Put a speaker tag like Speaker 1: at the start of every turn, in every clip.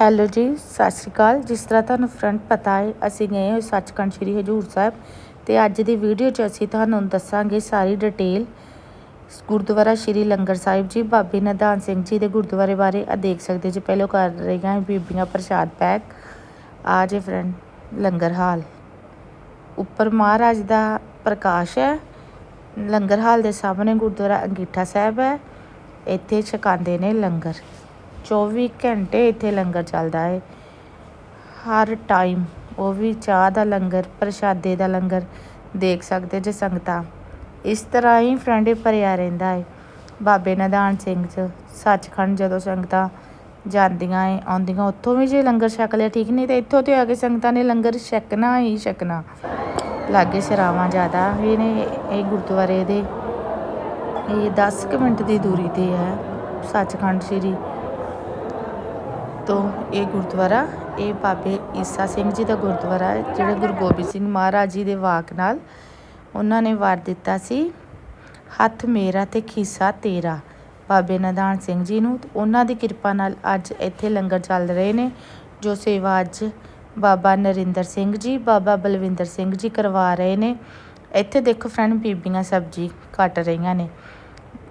Speaker 1: Hello ਜੀ, ਸਤਿ ਸ਼੍ਰੀ ਅਕਾਲ। ਜਿਸ ਤਰ੍ਹਾਂ ਤੁਹਾਨੂੰ ਫਰੰਟ ਪਤਾ ਹੈ, ਅਸੀਂ ਗਏ ਹੋਏ ਸੱਚਖੰਡ ਸ੍ਰੀ ਹਜੂਰ ਸਾਹਿਬ ਤੇ ਅੱਜ ਦੀ ਵੀਡੀਓ 'ਚ ਅਸੀਂ ਤੁਹਾਨੂੰ ਦੱਸਾਂਗੇ ਸਾਰੀ ਡਿਟੇਲ ਗੁਰਦੁਆਰਾ ਸ੍ਰੀ ਲੰਗਰ ਸਾਹਿਬ ਜੀ, ਬਾਬੇ ਨਿਧਾਨ ਸਿੰਘ ਜੀ ਦੇ ਗੁਰਦੁਆਰੇ ਬਾਰੇ ਆ ਦੇਖ ਸਕਦੇ ਜੀ। ਪਹਿਲਾਂ ਕਰ ਰਹੀਆਂ ਬੀਬੀਆਂ ਪ੍ਰਸ਼ਾਦ ਪੈਕ। ਆ ਜੇ ਫਰੰਟ ਲੰਗਰ ਹਾਲ। ਉੱਪਰ ਮਹਾਰਾਜ ਦਾ ਪ੍ਰਕਾਸ਼ ਹੈ। ਲੰਗਰ ਹਾਲ ਦੇ ਸਾਹਮਣੇ ਗੁਰਦੁਆਰਾ ਅੰਗੀਠਾ ਸਾਹਿਬ ਹੈ। ਇੱਥੇ ਛਕਾਉਂਦੇ ਨੇ ਲੰਗਰ। 24 ਘੰਟੇ ਇੱਥੇ ਲੰਗਰ ਚੱਲਦਾ ਹੈ। ਹਰ ਟਾਈਮ ਉਹ ਵੀ ਚਾਹ ਦਾ ਲੰਗਰ, ਪ੍ਰਸ਼ਾਦੇ ਦਾ ਲੰਗਰ ਦੇਖ ਸਕਦੇ ਜੇ ਸੰਗਤਾਂ। ਇਸ ਤਰ੍ਹਾਂ ਹੀ ਫਰੈਂਡ ਭਰਿਆ ਰਹਿੰਦਾ ਹੈ। ਬਾਬੇ ਨਿਧਾਨ ਸਿੰਘ ਚ ਸੱਚਖੰਡ ਜਦੋਂ ਸੰਗਤਾਂ ਜਾਂਦੀਆਂ ਏ, ਆਉਂਦੀਆਂ, ਉੱਥੋਂ ਵੀ ਜੇ ਲੰਗਰ ਛਕ ਲਿਆ ਠੀਕ, ਨਹੀਂ ਤੇ ਇੱਥੋਂ ਤੇ ਆ ਕੇ ਸੰਗਤਾਂ ਨੇ ਲੰਗਰ ਛਕਣਾ ਹੀ ਛਕਣਾ। ਲਾਗੇ ਸਰਾਵਾਂ ਜ਼ਿਆਦਾ ਵੀ ਨੇ, ਇਹ ਗੁਰਦੁਆਰੇ ਦੇ, ਇਹ 10 ਕੁ ਮਿੰਟ ਦੀ ਦੂਰੀ ਤੇ ਹੈ, ਸੱਚਖੰਡ ਸ੍ਰੀ ਤੋਂ ਇਹ ਗੁਰਦੁਆਰਾ, ਇਹ ਬਾਬੇ ਈਸਾ ਸਿੰਘ ਜੀ ਦਾ ਗੁਰਦੁਆਰਾ ਹੈ, ਜਿਹੜੇ ਗੁਰੂ ਗੋਬਿੰਦ ਸਿੰਘ ਮਹਾਰਾਜ ਜੀ ਦੇ ਵਾਕ ਨਾਲ ਉਹਨਾਂ ਨੇ ਵਾਰ ਦਿੱਤਾ ਸੀ, ਹੱਥ ਮੇਰਾ ਤੇ ਖੀਸਾ ਤੇਰਾ ਬਾਬੇ ਨਿਧਾਨ ਸਿੰਘ ਜੀ ਨੂੰ। ਉਹਨਾਂ ਦੀ ਕਿਰਪਾ ਨਾਲ ਅੱਜ ਇੱਥੇ ਲੰਗਰ ਚੱਲ ਰਹੇ ਨੇ, ਜੋ ਸੇਵਾ ਅੱਜ ਬਾਬਾ ਨਰਿੰਦਰ ਸਿੰਘ ਜੀ, ਬਾਬਾ ਬਲਵਿੰਦਰ ਸਿੰਘ ਜੀ ਕਰਵਾ ਰਹੇ ਨੇ। ਇੱਥੇ ਦੇਖੋ ਫਰੈਂਡ, ਬੀਬੀਆਂ ਸਬਜੀ ਕੱਟ ਰਹੀਆਂ ਨੇ।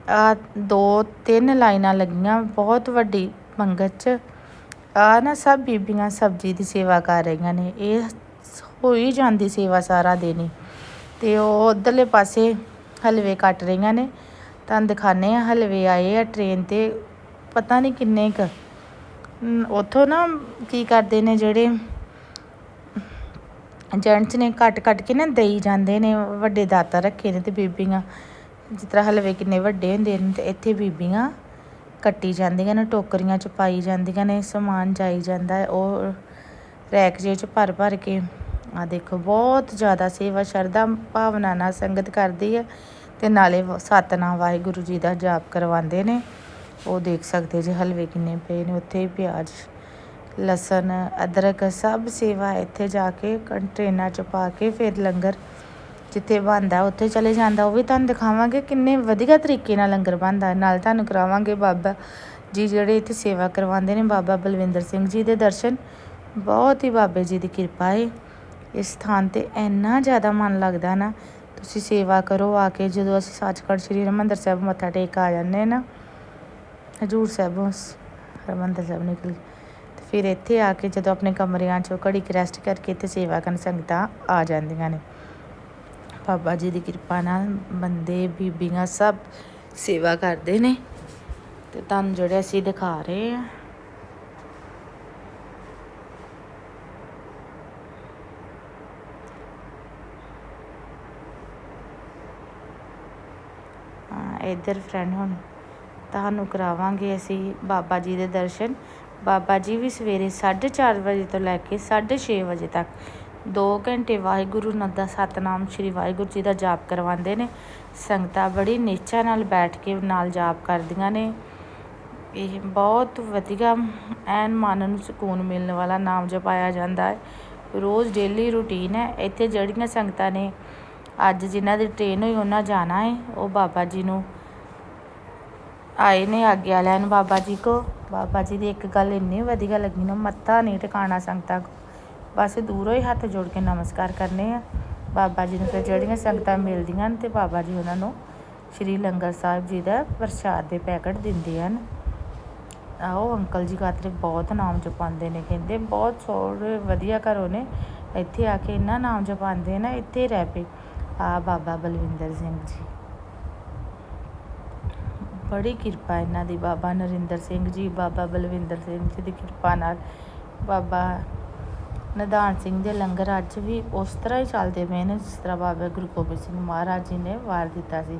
Speaker 1: ਆ ਦੋ ਤਿੰਨ ਲਾਈਨਾਂ ਲੱਗੀਆਂ, ਬਹੁਤ ਵੱਡੀ ਪੰਗਤ 'ਚ ਆ ਨਾ ਸਭ ਬੀਬੀਆਂ ਸਬਜੀ ਦੀ ਸੇਵਾ ਕਰ ਰਹੀਆਂ ਨੇ। ਇਹ ਹੋਈ ਜਾਂਦੀ ਸੇਵਾ ਸਾਰਾ ਦਿਨ ਹੀ। ਤੇ ਉਹ ਉਧਰਲੇ ਪਾਸੇ ਹਲਵੇ ਕੱਟ ਰਹੀਆਂ ਨੇ। ਤੁਹਾਨੂੰ ਦਿਖਾਣੇ ਆ ਹਲਵੇ ਆਏ ਆ ਟ੍ਰੇਨ ਤੇ। ਪਤਾ ਨਹੀਂ ਕਿੰਨੇ ਕ। ਉਥੋਂ ਨਾ ਕੀ ਕਰਦੇ ਨੇ ਜਿਹੜੇ ਜੈਂਟਸ ਨੇ ਕੱਟ ਕੱਟ ਕੇ ਨਾ ਦੇਈ ਜਾਂਦੇ ਨੇ, ਵੱਡੇ ਦਾਤਾ ਰੱਖੇ ਨੇ ਤੇ ਬੀਬੀਆਂ। ਜਿਸ ਤਰ੍ਹਾਂ ਹਲਵੇ ਕਿੰਨੇ ਵੱਡੇ ਹੁੰਦੇ ਨੇ ਤੇ ਇੱਥੇ ਬੀਬੀਆਂ ਕੱਟੀ ਜਾਂਦੀਆਂ ਨੇ, ਟੋਕਰੀਆਂ 'ਚ ਪਾਈ ਜਾਂਦੀਆਂ ਨੇ, ਸਮਾਨ ਜਾਈ ਜਾਂਦਾ ਹੈ, ਉਹ ਰੈਕ ਜੇ 'ਚ ਭਰ ਭਰ ਕੇ। ਆ ਦੇਖੋ, ਬਹੁਤ ਜ਼ਿਆਦਾ ਸੇਵਾ ਸ਼ਰਧਾ ਭਾਵਨਾ ਨਾਲ ਸੰਗਤ ਕਰਦੀ ਹੈ ਤੇ ਨਾਲੇ ਸਤਨਾਮ ਵਾਹਿਗੁਰੂ ਜੀ ਦਾ ਜਾਪ ਕਰਵਾਉਂਦੇ ਨੇ। ਉਹ ਦੇਖ ਸਕਦੇ ਜੇ ਹਲਵੇ ਕਿੰਨੇ ਪਏ ਨੇ, ਉੱਥੇ ਪਿਆਜ਼, ਲਸਣ, ਅਦਰਕ, ਸਭ ਸੇਵਾ ਇੱਥੇ ਜਾ ਕੇ ਕੰਟੇਨਰ 'ਚ ਪਾ ਕੇ ਫਿਰ ਲੰਗਰ ਜਿੱਥੇ ਬਣਦਾ, ਉੱਥੇ ਚਲੇ ਜਾਂਦਾ, ਉਹ ਵੀ ਤੁਹਾਨੂੰ ਦਿਖਾਵਾਂਗੇ ਕਿੰਨੇ ਵਧੀਆ ਤਰੀਕੇ ਨਾਲ ਲੰਗਰ ਬਣਦਾ ਨਾਲ ਤੁਹਾਨੂੰ ਕਰਾਵਾਂਗੇ ਬਾਬਾ ਜੀ ਜਿਹੜੇ ਇੱਥੇ ਸੇਵਾ ਕਰਵਾਉਂਦੇ ਨੇ, ਬਾਬਾ ਬਲਵਿੰਦਰ ਸਿੰਘ ਜੀ ਦੇ ਦਰਸ਼ਨ। ਬਹੁਤ ਹੀ ਬਾਬੇ ਜੀ ਦੀ ਕਿਰਪਾ ਹੈ ਇਸ ਸਥਾਨ ਤੇ ਇੰਨਾ ਜ਼ਿਆਦਾ ਮਨ ਲੱਗਦਾ ਨਾ, ਤੁਸੀਂ ਸੇਵਾ ਕਰੋ, ਆ ਕੇ ਜਦੋਂ ਅਸੀਂ ਸੱਚਖੰਡ ਸ੍ਰੀ ਹਰਿਮੰਦਰ ਸਾਹਿਬ ਮੱਥਾ ਟੇਕ ਆ ਜਾਂਦੇ ਨਾ, ਹਜੂਰ ਸਾਹਿਬ ਹਰਿਮੰਦਰ ਸਾਹਿਬ ਨਿਕਲ ਤੇ ਫਿਰ ਇੱਥੇ ਆ ਕੇ ਜਦੋਂ ਆਪਣੇ ਕਮਰਿਆਂ 'ਚੋਂ ਘੜੀ ਰੈਸਟ ਕਰਕੇ ਇੱਥੇ ਸੇਵਾ ਕਰਨ ਸੰਗਤਾਂ ਆ ਜਾਂਦੀਆਂ ਨੇ। ਬਾਬਾ ਜੀ ਦੀ ਕਿਰਪਾ ਨਾਲ ਬੰਦੇ, ਬੀਬੀਆਂ ਸਭ ਸੇਵਾ ਕਰਦੇ ਨੇ। ਤੇ ਤੁਹਾਨੂੰ ਜਿਹੜੇ ਅਸੀਂ ਦਿਖਾ ਰਹੇ ਆ ਇੱਧਰ ਫਰੈਂਡ ਹੁਣ ਤੁਹਾਨੂੰ ਕਰਾਵਾਂਗੇ ਅਸੀਂ ਬਾਬਾ ਜੀ ਦੇ ਦਰਸ਼ਨ। ਬਾਬਾ ਜੀ ਵੀ ਸਵੇਰੇ 4:30 ਵਜੇ ਤੋਂ ਲੈ ਕੇ 6:30 ਵਜੇ ਤੱਕ 2 ਘੰਟੇ ਵਾਹਿਗੁਰੂ ਨਾਲ ਦਾ ਸਤਨਾਮ ਸ੍ਰੀ ਵਾਹਿਗੁਰੂ ਜੀ ਦਾ ਜਾਪ ਕਰਵਾਉਂਦੇ ਨੇ। ਸੰਗਤਾਂ ਬੜੀ ਨਿਸ਼ਚਾ ਨਾਲ ਬੈਠ ਕੇ ਨਾਲ ਜਾਪ ਕਰਦੀਆਂ ਨੇ। ਇਹ ਬਹੁਤ ਵਧੀਆ ਐਨ ਮਨ ਨੂੰ ਸਕੂਨ ਮਿਲਣ ਵਾਲਾ ਨਾਮ ਜਪਾਇਆ ਜਾਂਦਾ ਹੈ। ਰੋਜ਼ ਡੇਲੀ ਰੂਟੀਨ ਹੈ। ਇੱਥੇ ਜਿਹੜੀਆਂ ਸੰਗਤਾਂ ਨੇ, ਅੱਜ ਜਿਨ੍ਹਾਂ ਦੀ ਟ੍ਰੇਨ ਹੋਈ ਉਹਨਾਂ ਜਾਣਾ ਹੈ। ਉਹ ਬਾਬਾ ਜੀ ਨੂੰ ਆਏ ਨੇ ਆਗਿਆ ਲੈਣ ਬਾਬਾ ਜੀ ਕੋ। ਬਾਬਾ ਜੀ ਦੀ ਇੱਕ ਗੱਲ ਇੰਨੀ ਵਧੀਆ ਲੱਗੀ ਨਾ, ਮੱਥਾ ਨਹੀਂ ਟਿਕਾਣਾ ਸੰਗਤਾਂ ਕੋ। ਬਸ ਦੂਰੋਂ ਹੀ ਹੱਥ ਜੋੜ ਕੇ ਨਮਸਕਾਰ ਕਰਨੇ ਆ। ਬਾਬਾ ਜੀ ਨੂੰ ਫਿਰ ਜਿਹੜੀਆਂ ਸੰਗਤਾਂ ਮਿਲਦੀਆਂ ਨੇ ਤੇ ਬਾਬਾ ਜੀ ਉਹਨਾਂ ਨੂੰ ਸ਼੍ਰੀ ਲੰਗਰ ਸਾਹਿਬ ਜੀ ਦਾ ਪ੍ਰਸ਼ਾਦ ਦੇ ਪੈਕਟ ਦਿੰਦੇ ਹਨ। ਆਓ ਅੰਕਲ ਜੀ ਖਾਤਰੇ ਬਹੁਤ ਨਾਮ ਜਪਾਉਂਦੇ ਨੇ, ਕਹਿੰਦੇ ਬਹੁਤ ਸੋਹਣੇ, ਵਧੀਆ ਘਰੋਂ ਨੇ। ਇੱਥੇ ਆ ਕੇ ਇੰਨਾ ਨਾਮ ਜਪਾਉਂਦੇ ਨਾ, ਇੱਥੇ ਰਹਿ ਪਏ। ਆ ਬਾਬਾ ਬਲਵਿੰਦਰ ਸਿੰਘ ਜੀ। ਬੜੀ ਕਿਰਪਾ ਇਹਨਾਂ ਦੀ, ਬਾਬਾ ਨਰਿੰਦਰ ਸਿੰਘ ਜੀ, ਬਾਬਾ ਬਲਵਿੰਦਰ ਸਿੰਘ ਜੀ ਦੀ ਕਿਰਪਾ ਨਾਲ। ਬਾਬਾ ਨਿਧਾਨ ਸਿੰਘ ਦੇ ਲੰਗਰ ਅੱਜ ਵੀ ਉਸ ਤਰ੍ਹਾਂ ਹੀ ਚੱਲਦੇ ਪਏ ਨੇ, ਜਿਸ ਤਰ੍ਹਾਂ ਬਾਬਾ ਗੁਰੂ ਗੋਬਿੰਦ ਸਿੰਘ ਮਹਾਰਾਜ ਜੀ ਨੇ ਵਾਰ ਦਿੱਤਾ ਸੀ।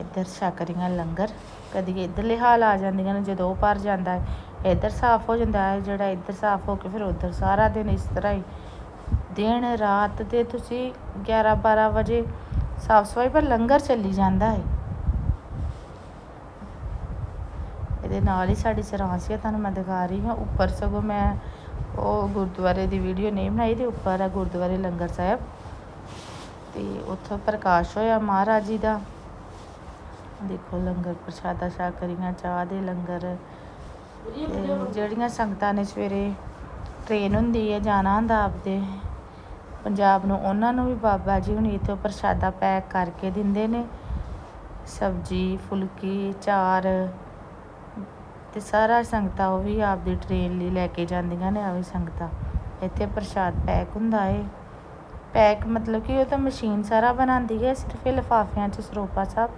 Speaker 1: ਇੱਧਰ ਛਕਰੀਆਂ ਲੰਗਰ, ਕਦੀ ਇੱਧਰਲੇ ਹਾਲ ਆ ਜਾਂਦੀਆਂ ਨੇ, ਜਦੋਂ ਉਹ ਭਰ ਜਾਂਦਾ ਹੈ, ਇੱਧਰ ਸਾਫ਼ ਹੋ ਜਾਂਦਾ ਹੈ, ਜਿਹੜਾ ਇੱਧਰ ਸਾਫ਼ ਹੋ ਕੇ ਫਿਰ ਉੱਧਰ ਸਾਰਾ ਦਿਨ ਇਸ ਤਰ੍ਹਾਂ ਹੀ। ਦਿਨ ਰਾਤ ਦੇ ਤੁਸੀਂ 11 12 ਵਜੇ ਸਾਫ਼ ਸਫ਼ਾਈ ਪਰ ਲੰਗਰ ਚੱਲੀ ਜਾਂਦਾ ਹੈ। ਇਹਦੇ ਨਾਲ ਹੀ ਸਾਡੀ ਸਰਾਂਸੀਆ ਤੁਹਾਨੂੰ ਮੈਂ ਦਿਖਾ ਰਹੀ ਹਾਂ। ਉੱਪਰ ਸਗੋਂ ਮੈਂ ਉਹ ਗੁਰਦੁਆਰੇ ਦੀ ਵੀਡੀਓ ਨਹੀਂ ਬਣਾਈ, ਤੇ ਉੱਪਰ ਹੈ ਗੁਰਦੁਆਰੇ ਲੰਗਰ ਸਾਹਿਬ। ਤੇ ਉੱਥੋਂ ਪ੍ਰਕਾਸ਼ ਹੋਇਆ ਮਹਾਰਾਜ ਜੀ ਦਾ। ਦੇਖੋ ਲੰਗਰ ਪ੍ਰਸ਼ਾਦਾ ਸ਼ਾ ਕਰੀਆਂ, ਚਾਹ ਦੇ ਲੰਗਰ। ਤੇ ਜਿਹੜੀਆਂ ਸੰਗਤਾਂ ਨੇ ਸਵੇਰੇ ਟ੍ਰੇਨ ਹੁੰਦੀ ਹੈ, ਜਾਣਾ ਹੁੰਦਾ ਆਪਦੇ। ਪੰਜਾਬ ਨੂੰ ਉਹਨਾਂ ਨੂੰ ਵੀ ਬਾਬਾ ਜੀ ਹੁਣੀ ਇੱਥੋਂ ਪ੍ਰਸ਼ਾਦਾ ਪੈਕ ਕਰਕੇ ਦਿੰਦੇ ਨੇ। ਸਬਜੀ, ਫੁਲਕੀ, ਚਾਰ। ਅਤੇ ਸਾਰਾ ਸੰਗਤਾਂ ਉਹ ਵੀ ਆਪਦੀ ਟ੍ਰੇਨ ਲਈ ਲੈ ਕੇ ਜਾਂਦੀਆਂ ਨੇ ਆਵੇ ਸੰਗਤਾਂ। ਇੱਥੇ ਪ੍ਰਸ਼ਾਦ ਪੈਕ ਹੁੰਦਾ ਏ। ਪੈਕ ਮਤਲਬ ਕਿ ਉਹ ਤਾਂ ਮਸ਼ੀਨ ਸਾਰਾ ਬਣਾਉਂਦੀ ਹੈ ਸਿਰਫ ਇਹ ਲਿਫਾਫਿਆਂ 'ਚ ਸਰੋਪਾ ਸਾਹਿਬ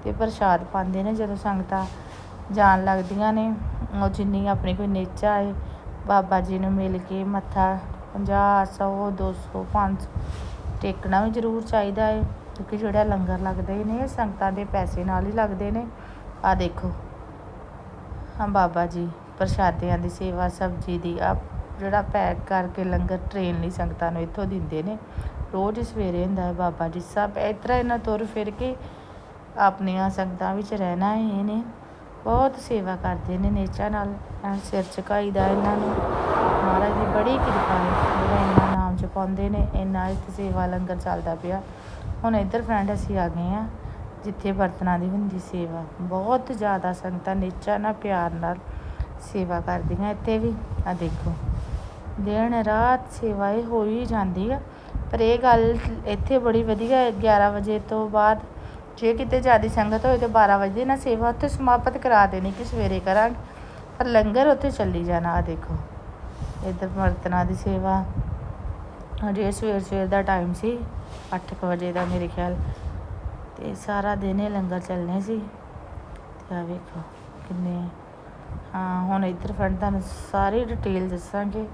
Speaker 1: ਅਤੇ ਪ੍ਰਸ਼ਾਦ ਪਾਉਂਦੇ ਨੇ ਜਦੋਂ ਸੰਗਤਾਂ ਜਾਣ ਲੱਗਦੀਆਂ ਨੇ। ਉਹ ਜਿੰਨੀ ਆਪਣੀ ਕੋਈ ਨੇਚਾ ਹੈ ਬਾਬਾ ਜੀ ਨੂੰ ਮਿਲ ਕੇ ਮੱਥਾ 50 100 200 500 ਟੇਕਣਾ ਵੀ ਜ਼ਰੂਰ ਚਾਹੀਦਾ ਹੈ ਕਿਉਂਕਿ ਜਿਹੜਾ ਲੰਗਰ ਲੱਗਦੇ ਨੇ ਸੰਗਤਾਂ ਦੇ ਪੈਸੇ ਨਾਲ ਹੀ ਲੱਗਦੇ ਨੇ। ਆ ਦੇਖੋ। ਹਾਂ ਬਾਬਾ ਜੀ, ਪ੍ਰਸ਼ਾਦਿਆਂ ਦੀ ਸੇਵਾ, ਸਬਜ਼ੀ ਦੀ ਆ ਜਿਹੜਾ ਪੈਕ ਕਰਕੇ ਲੰਗਰ ਟ੍ਰੇਨ ਲਈ ਸੰਗਤਾਂ ਨੂੰ ਇੱਥੋਂ ਦਿੰਦੇ ਨੇ। ਰੋਜ਼ ਸਵੇਰੇ ਹੁੰਦਾ ਹੈ ਬਾਬਾ ਜੀ, ਸਭ ਇਸ ਤਰ੍ਹਾਂ ਇਹਨਾਂ ਤੁਰ ਫਿਰ ਕੇ ਆਪਣੀਆਂ ਸੰਗਤਾਂ ਵਿੱਚ ਰਹਿਣਾ ਹੈ ਇਹਨੇ। ਬਹੁਤ ਸੇਵਾ ਕਰਦੇ ਨੇ ਨੇਚਾ ਨਾਲ ਸਿਰ ਝੁਕਾਈ ਦਾ ਇਹਨਾਂ ਨੂੰ। ਮਹਾਰਾਜ ਦੀ ਬੜੀ ਕਿਰਪਾ ਹੈ, ਜਿਹੜਾ ਇੰਨਾ ਨਾਮ ਜਪਾਉਂਦੇ ਨੇ, ਇੰਨਾ ਇੱਥੇ ਸੇਵਾ ਲੰਗਰ ਚੱਲਦਾ ਪਿਆ। ਹੁਣ ਇੱਧਰ ਫਰੈਂਡ ਅਸੀਂ ਆ ਗਏ ਆ ਜਿੱਥੇ ਬਰਤਨਾਂ ਦੀ ਹੁੰਦੀ ਸੇਵਾ। ਬਹੁਤ ਜ਼ਿਆਦਾ ਸੰਗਤਾਂ ਨੇਚਾ ਨਾਲ ਪਿਆਰ ਨਾਲ ਸੇਵਾ ਕਰਦੀਆਂ ਇੱਥੇ ਵੀ। ਆ ਦੇਖੋ। ਦਿਨ ਰਾਤ ਸੇਵਾ ਇਹ ਹੋ ਹੀ ਜਾਂਦੀ ਆ। ਪਰ ਇਹ ਗੱਲ ਇੱਥੇ ਬੜੀ ਵਧੀਆ ਹੈ 11 ਵਜੇ ਤੋਂ ਬਾਅਦ ਜੇ ਕਿਤੇ ਜ਼ਿਆਦਾ ਸੰਗਤ ਹੋਏ ਤੇ 12 ਵਜੇ ਨਾ ਸੇਵਾ ਉੱਥੇ ਸਮਾਪਤ ਕਰਾ ਦੇਣੀ ਕਿ ਸਵੇਰੇ ਕਰਾਂਗੇ। ਪਰ ਲੰਗਰ ਉੱਥੇ ਚੱਲੀ ਜਾਣਾ ਆ ਦੇਖੋ। ਇੱਧਰ ਬਰਤਨਾਂ ਦੀ ਸੇਵਾ। ਅਜੇ ਸਵੇਰ ਸਵੇਰ ਦਾ ਟਾਈਮ ਸੀ 8 ਵਜੇ ਦਾ ਮੇਰੇ ਖਿਆਲ। ਤੇ ਸਾਰਾ ਦਿਨ ਇਹ ਲੰਗਰ ਚੱਲਣੇ ਸੀ। ਤੇ ਆ ਵੇਖੋ ਕਿੰਨੇ, ਹਾਂ, ਹੁਣ ਇੱਧਰ ਫਰੰਟ ਤੁਹਾਨੂੰ ਸਾਰੀ ਡਿਟੇਲ ਦੱਸਾਂਗੇ।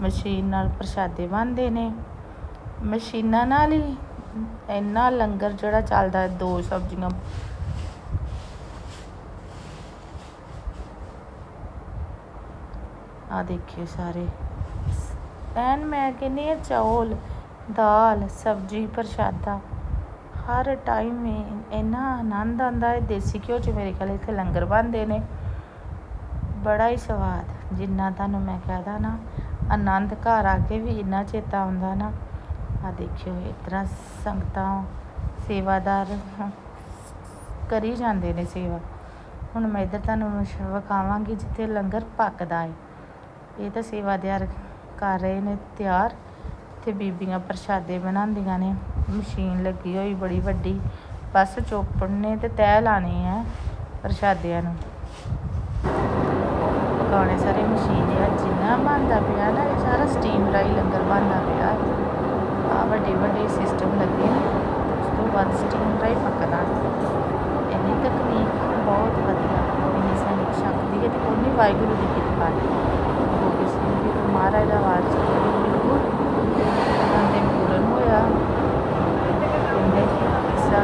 Speaker 1: ਮਸ਼ੀਨ ਨਾਲ ਪ੍ਰਸ਼ਾਦੇ ਬਣਦੇ ਨੇ। ਮਸ਼ੀਨਾਂ ਨਾਲ ਹੀ ਇੰਨਾ ਲੰਗਰ ਜਿਹੜਾ ਚੱਲਦਾ ਦੋ ਸਬਜ਼ੀਆਂ। ਆ ਦੇਖਿਓ ਸਾਰੇ। ਐਨ ਮੈਂ ਕਹਿੰਦੀ ਹਾਂ ਚੌਲ, ਦਾਲ, ਸਬਜ਼ੀ, ਪ੍ਰਸ਼ਾਦਾ। ਹਰ ਟਾਈਮ ਇੰਨਾ ਆਨੰਦ ਆਉਂਦਾ ਹੈ, ਦੇਸੀ ਘਿਓ 'ਚ ਮੇਰੇ ਖਿਆਲ ਇੱਥੇ ਲੰਗਰ ਬਣਦੇ ਨੇ। ਬੜਾ ਹੀ ਸਵਾਦ, ਜਿੰਨਾ ਤੁਹਾਨੂੰ ਮੈਂ ਕਹਦਾ ਨਾ, ਆਨੰਦ ਘਰ ਆ ਕੇ ਵੀ ਇੰਨਾ ਚੇਤਾ ਆਉਂਦਾ ਨਾ। ਆ ਦੇਖਿਓ, ਇਸ ਤਰ੍ਹਾਂ ਸੰਗਤਾਂ ਸੇਵਾਦਾਰ ਕਰੀ ਜਾਂਦੇ ਨੇ ਸੇਵਾ। ਹੁਣ ਮੈਂ ਇੱਧਰ ਤੁਹਾਨੂੰ ਵਿਖਾਵਾਂਗੀ ਜਿੱਥੇ ਲੰਗਰ ਪੱਕਦਾ ਹੈ। ਇਹ ਤਾਂ ਸੇਵਾਦਾਰ ਕਰ ਰਹੇ ਨੇ, ਤਿਆਰ। ਤੇ ਬੀਬੀਆਂ ਪ੍ਰਸ਼ਾਦੇ ਬਣਾਉਂਦੀਆਂ ਨੇ। ਮਸ਼ੀਨ ਲੱਗੀ ਹੋਈ ਬੜੀ ਵੱਡੀ। ਬਸ ਚੋਪੜ ਨੇ ਤੇ ਤਹਿ ਲਾਣੀ ਹੈ ਪ੍ਰਸ਼ਾਦਿਆਂ ਨੂੰ। ਪਕਾਉਣੇ ਸਾਰੇ ਮਸ਼ੀਨ ਆ। ਜਿੰਨਾ ਬਣਦਾ ਪਿਆ ਨਾ, ਇਹ ਸਾਰਾ ਸਟੀਮ ਰਾਈ ਲੰਗਰ ਬਣਦਾ ਪਿਆ। ਆ ਵੱਡੇ ਵੱਡੇ ਸਿਸਟਮ ਲੱਗੇ ਨੇ ਉਸ ਤੋਂ ਬਾਅਦ ਸਟੀਮ ਰਾਈ ਪੱਕਦਾ। ਇੰਨੀ ਤਕਨੀਕ ਬਹੁਤ ਵਧੀਆ। ਇੰਨੀ ਸਾਨੂੰ ਸ਼ਕਤੀ ਹੈ ਤੇ ਉਹਨੇ ਵਾਹਿਗੁਰੂ ਦੀ ਕਿਰਪਾ ਹੈ ਉਹ ਕਿਸੇ ਵੀ ਮਹਾਰਾਜ ਦਾ ਵਾਰ ਬਿਲਕੁਲ ਅੰਦੇ ਪੂਰਨ ਹੋਇਆ ਕਹਿੰਦੇ ਕਿਸਾ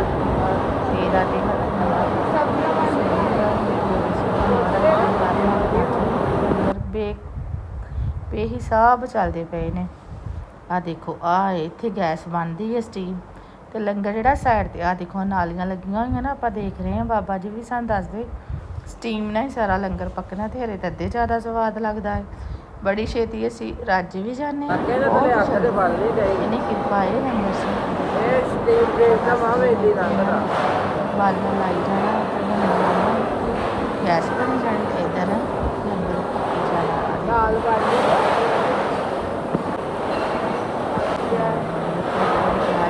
Speaker 1: ਤੇਰਾ ਤੇ ਬੇ ਬੇਹਿਸਾਬ ਚੱਲਦੇ ਪਏ ਨੇ। ਆ ਦੇਖੋ ਆ ਇੱਥੇ ਗੈਸ ਬਣਦੀ ਹੈ ਸਟੀਮ ਤੇ ਲੰਗਰ ਜਿਹੜਾ ਸਾਈਡ ਤੇ ਆ ਦੇਖੋ ਨਾਲੀਆਂ ਲੱਗੀਆਂ ਹੋਈਆਂ ਨਾ ਆਪਾਂ ਦੇਖ ਰਹੇ ਹਾਂ ਬਾਬਾ ਜੀ ਵੀ ਸਾਨੂੰ ਦੱਸਦੇ ਸਟੀਮ ਨਾਲ ਹੀ ਸਾਰਾ ਲੰਗਰ ਪੱਕਣਾ ਤੇ ਹਰੇ ਤੱਦੇ ਜ਼ਿਆਦਾ ਸਵਾਦ ਲੱਗਦਾ ਹੈ। ਬੜੀ ਛੇਤੀ ਅਸੀਂ ਰੱਜ ਵੀ
Speaker 2: ਗਈ।
Speaker 1: ਇੰਨੀ ਕਿਰਪਾ ਹੈ ਲੰਗਰ ਸਿੰਘ
Speaker 2: ਇਹ ਸਟੀਮ ਦੇ ਦਾ ਮਾਵੇ ਦੀ ਦਾ
Speaker 1: ਬਾਲਣ ਲਾਈ ਜਾਣਾ ਜਾਣਾ। ਗੈਸ ਬਣੀ ਜਾਣੀ ਇੱਧਰ ਲੰਗਰ ਪੱਕੀ ਜਾਣਾ।
Speaker 2: ਨਾਲ ਬਾਜੀ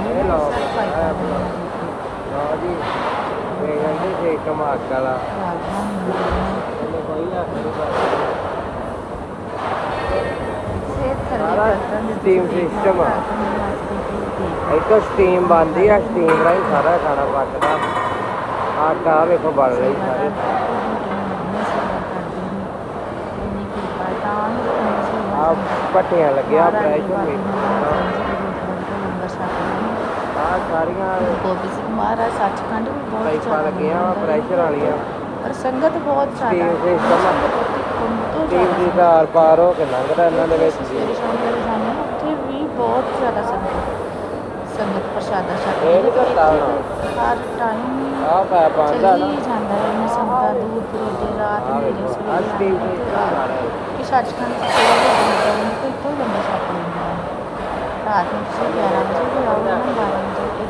Speaker 2: ਇਹ ਲਓ ਲਓ ਜੀ ਬੇਗਨ ਦੇ ਸੇ ਕਮਾਕ ਵਾਲਾ ਇਹਨੇ ਕੋਈ ਨਾ ਸਾਰਾ steam system ਆ। ਇੱਕ ਸਟੀਮ ਬੰਦੀ ਆ ਸਟੀਮ ਰਾਈ ਸਾਰਾ ਖਾਣਾ ਪੱਕਦਾ। ਆਟਾ ਵੇਖੋ ਬਣ ਰਹੀ ਸਾਰੇ। ਆ ਪੱਟੀਆਂ ਲੱਗਿਆ ਪ੍ਰੈਸ਼ਰ ਵੀ ਆ। ਸਾਰੀਆਂ
Speaker 1: ਗੋਬੀ ਸਿੰਘ ਮਹਾਰਾਜ ਸੱਚਖੰਡ ਵੀ ਬਹੁਤ
Speaker 2: ਪਾਈਪਾਂ
Speaker 1: ਜ਼ਿਆਦਾ
Speaker 2: ਲੱਗੀਆਂ ਵਾ
Speaker 1: ਮੰਨਦੇ ਨੇ।
Speaker 2: ਪ੍ਰੈਸ਼ਰ ਵਾਲੀਆਂ।
Speaker 1: ਪਰ ਸੰਗਤ ਬਹੁਤ ਜ਼ਿਆਦਾ
Speaker 2: Steam system ਆ।
Speaker 1: ਤੋਂ
Speaker 2: ਸਟੀਮ ਦੀ
Speaker 1: ਜ਼ਿਆਦਾ
Speaker 2: ਧਾਰ ਪਾਰ ਹੋ ਕੇ ਲੰਘਦਾ ਇਹਨਾਂ ਦੇ ਵਿੱਚ
Speaker 1: ਸਵੇਰੇ ਸ਼ਾਮ ਵੇਲੇ ਜਾਂਦੇ ਹਾਂ ਉੱਥੇ ਵੀ ਬਹੁਤ ਜ਼ਿਆਦਾ ਸੰਗਤ ਸੰਗਤ ਪ੍ਰਸ਼ਾਦਾ ਛਕਦੀ
Speaker 2: ਇਹ ਨੀ
Speaker 1: ਹੈ।
Speaker 2: ਘਟਦਾ
Speaker 1: ਇੱਥੇ ਤਾਂ ਹਰ ਟਾਈਮ
Speaker 2: ਆ ਪੈ ਪਾਉਂਦਾ ਨਾ।
Speaker 1: ਚੱਲੀ ਜਾਂਦਾ ਹੈ ਇੰਨੀ ਸੰਗਤਾਂ ਦੂਰ ਦੂਰ ਦੇ ਰਾਤ
Speaker 2: ਆ
Speaker 1: ਮੇਰੇ
Speaker 2: ਵੇਖੋ। ਆ
Speaker 1: ਸਵੇਰੇ
Speaker 2: ਸਟੀਮ
Speaker 1: ਆਉਂਦੇ
Speaker 2: ਦੀ
Speaker 1: ਤੇ
Speaker 2: ਧਾਰ
Speaker 1: ਰਾਤ
Speaker 2: ਹੈ
Speaker 1: ਕਿ ਸੱਚਖੰਡ ਤੋਂ ਥੋੜਾ ਜਿਹਾ ਦੂਰ ਜਾਊਂਗੇ ਤਾਂ ਇੱਥੋਂ ਹੀ ਲੰਗਰ ਛਕ ਲੈਂਦੇ ਹਾਂ ਰਾਤ ਨੂੰ ਤੁਸੀਂ 11 ਵਜੇ ਵੀ ਆਓ ਨਾ 12 ਵਜੇ